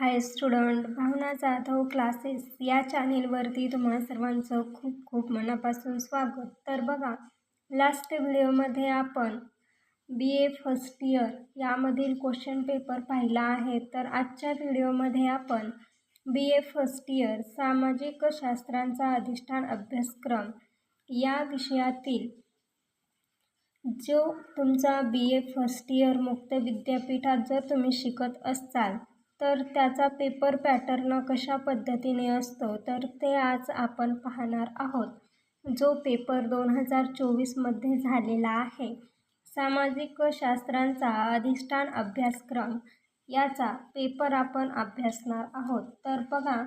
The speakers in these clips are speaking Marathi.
Hi student Bhavana Jadhav classes या चॅनेलवरती तुम्हा सर्वांचं खूप खूप मनापासून स्वागत. तर बघा लास्ट व्हिडिओमध्ये आपण बी ए फर्स्ट इयर यामधील क्वेश्चन पेपर पाहिला आहे. तर आजच्या व्हिडिओमध्ये आपण बी ए फर्स्ट इयर सामाजिक शास्त्रांचा अधिष्ठान अभ्यासक्रम या विषयातील जो तुमचा बी ए फर्स्ट इयर मुक्त विद्यापीठात जर तुम्ही शिकत असाल तर त्याचा पेपर पॅटर्न कशा पद्धतीने असतो तर ते आज आपण पाहणार आहोत. जो पेपर दोन हजार चोवीसमध्ये झालेला आहे. सामाजिक शास्त्रांचा अधिष्ठान अभ्यासक्रम. याचा पेपर आपण अभ्यासणार आहोत. तर बघा.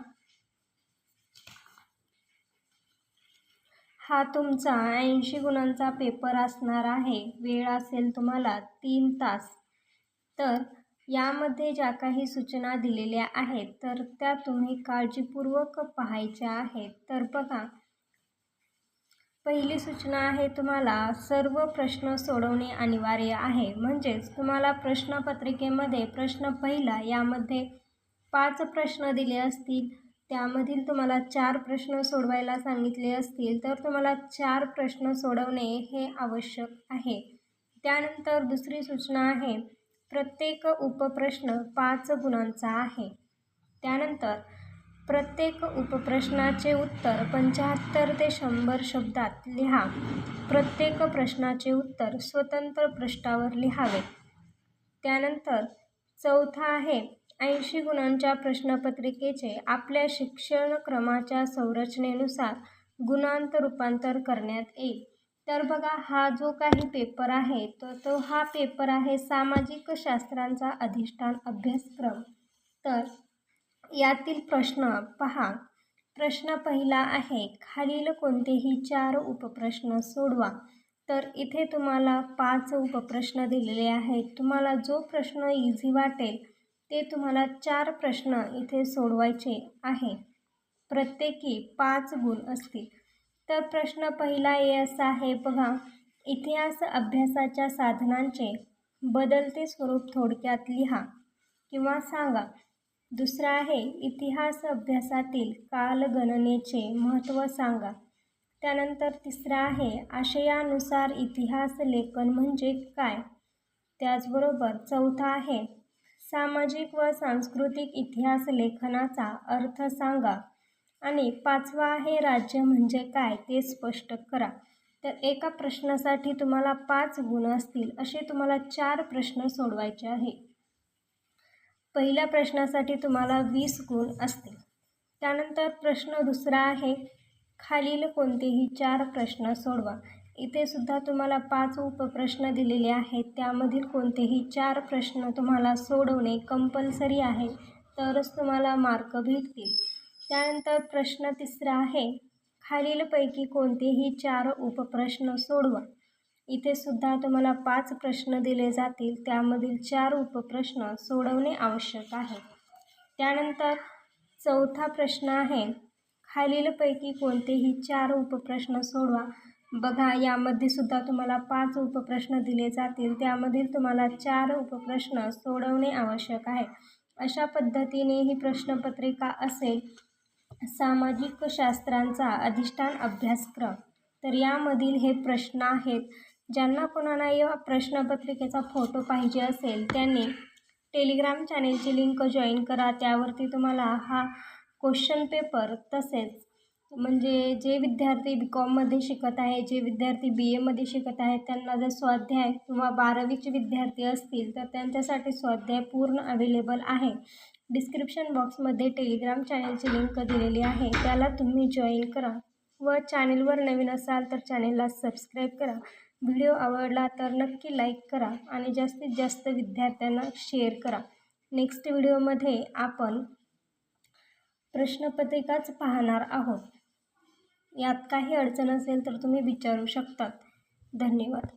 हा तुमचा ऐंशी गुणांचा पेपर असणार आहे. वेळ असेल तुम्हाला तीन तास. तर यामध्ये ज्या काही सूचना दिलेल्या आहेत तर त्या तुम्ही काळजीपूर्वक पाहायच्या आहेत. तर बघा पहिली सूचना आहे तुम्हाला सर्व प्रश्न सोडवणे अनिवार्य आहे. म्हणजेच तुम्हाला प्रश्नपत्रिकेमध्ये प्रश्न पहिला यामध्ये पाच प्रश्न दिले असतील त्यामधील तुम्हाला चार प्रश्न सोडवायला सांगितले असतील तर तुम्हाला चार प्रश्न सोडवणे हे आवश्यक आहे. त्यानंतर दुसरी सूचना आहे प्रत्येक उपप्रश्न पाच गुणांचा आहे. त्यानंतर प्रत्येक उपप्रश्नाचे उत्तर पंच्याहत्तर ते शंभर शब्दात लिहा. प्रत्येक प्रश्नाचे उत्तर स्वतंत्र पृष्ठावर लिहावे. त्यानंतर चौथा आहे ऐंशी गुणांच्या प्रश्नपत्रिकेचे आपल्या शिक्षण क्रमाच्या संरचनेनुसार गुणांत रूपांतर करण्यात येईल. तर बघा हा जो काही पेपर आहे तर तो हा पेपर आहे सामाजिक शास्त्रांचा अधिष्ठान अभ्यासक्रम. तर यातील प्रश्न पहा. प्रश्न पहिला आहे खालील कोणतेही चार उपप्रश्न सोडवा. तर इथे तुम्हाला पाच उपप्रश्न दिलेले आहेत. तुम्हाला जो प्रश्न इझी वाटेल ते तुम्हाला चार प्रश्न इथे सोडवायचे आहे. प्रत्येकी पाच गुण असतील. तर प्रश्न पहिला ये असा आहे बघा. इतिहास अभ्यासाच्या साधनांचे बदलते स्वरूप थोडक्यात लिहा किंवा सांगा. दुसरा आहे इतिहास अभ्यासातील कालगणनेचे महत्त्व सांगा. त्यानंतर तिसरा आहे आशयानुसार इतिहास लेखन म्हणजे काय? त्याचबरोबर चौथा आहे सामाजिक व सांस्कृतिक इतिहास लेखनाचा अर्थ सांगा. आणि पाचवा आहे राज्य म्हणजे काय ते स्पष्ट करा. तर एका प्रश्नासाठी तुम्हाला पाच गुण असतील असे तुम्हाला चार प्रश्न सोडवायचे आहे. पहिल्या प्रश्नासाठी तुम्हाला वीस गुण असतील. त्यानंतर प्रश्न दुसरा आहे खालील कोणतेही चार प्रश्न सोडवा. इथे सुद्धा तुम्हाला पाच उपप्रश्न दिलेले आहेत त्यामधील कोणतेही चार प्रश्न तुम्हाला सोडवणे कंपल्सरी आहे तरच तुम्हाला मार्क भेटतील. त्यानंतर प्रश्न तिसरा आहे खालीलपैकी कोणतेही चार उपप्रश्न सोडवा. इथे सुद्धा तुम्हाला पाच प्रश्न दिले जातील त्यामधील चार उपप्रश्न सोडवणे आवश्यक आहे. त्यानंतर चौथा प्रश्न आहे खालीलपैकी कोणतेही चार उपप्रश्न सोडवा. बघा यामध्ये सुद्धा तुम्हाला पाच उपप्रश्न दिले जातील त्यामधील तुम्हाला चार उपप्रश्न सोडवणे आवश्यक आहे. अशा पद्धतीने ही प्रश्नपत्रिका असेल सामाजिक शास्त्रांचा अधिष्ठान अभ्यासक्रम. तर यामधील हे प्रश्न आहेत. ज्यांना कोणाला या प्रश्नपत्रिकेचा फोटो पाहिजे असेल त्यांनी टेलिग्राम चॅनेलची लिंक जॉईन करा. त्यावरती तुम्हाला हा क्वेश्चन पेपर तसेच म्हणजे जे विद्यार्थी बी कॉममध्ये शिकत आहे जे विद्यार्थी बी एमध्ये शिकत आहेत त्यांना जर स्वाध्याय किंवा बारावीचे विद्यार्थी असतील तर त्यांच्यासाठी स्वाध्याय पूर्ण अवेलेबल आहे. डिस्क्रिप्शन बॉक्समध्ये टेलिग्राम चॅनेलची लिंक दिलेली आहे. त्याला तुम्ही जॉईन करा व चॅनेलवर नवीन असाल तर चॅनेलला सबस्क्राईब करा. व्हिडिओ आवडला तर नक्की लाईक करा आणि जास्तीत जास्त विद्यार्थ्यांना शेअर करा. नेक्स्ट व्हिडिओमध्ये आपण प्रश्नपत्रिकाच पाहणार आहोत. यात काही अडचण असेल तर तुम्ही विचारू शकतात. धन्यवाद.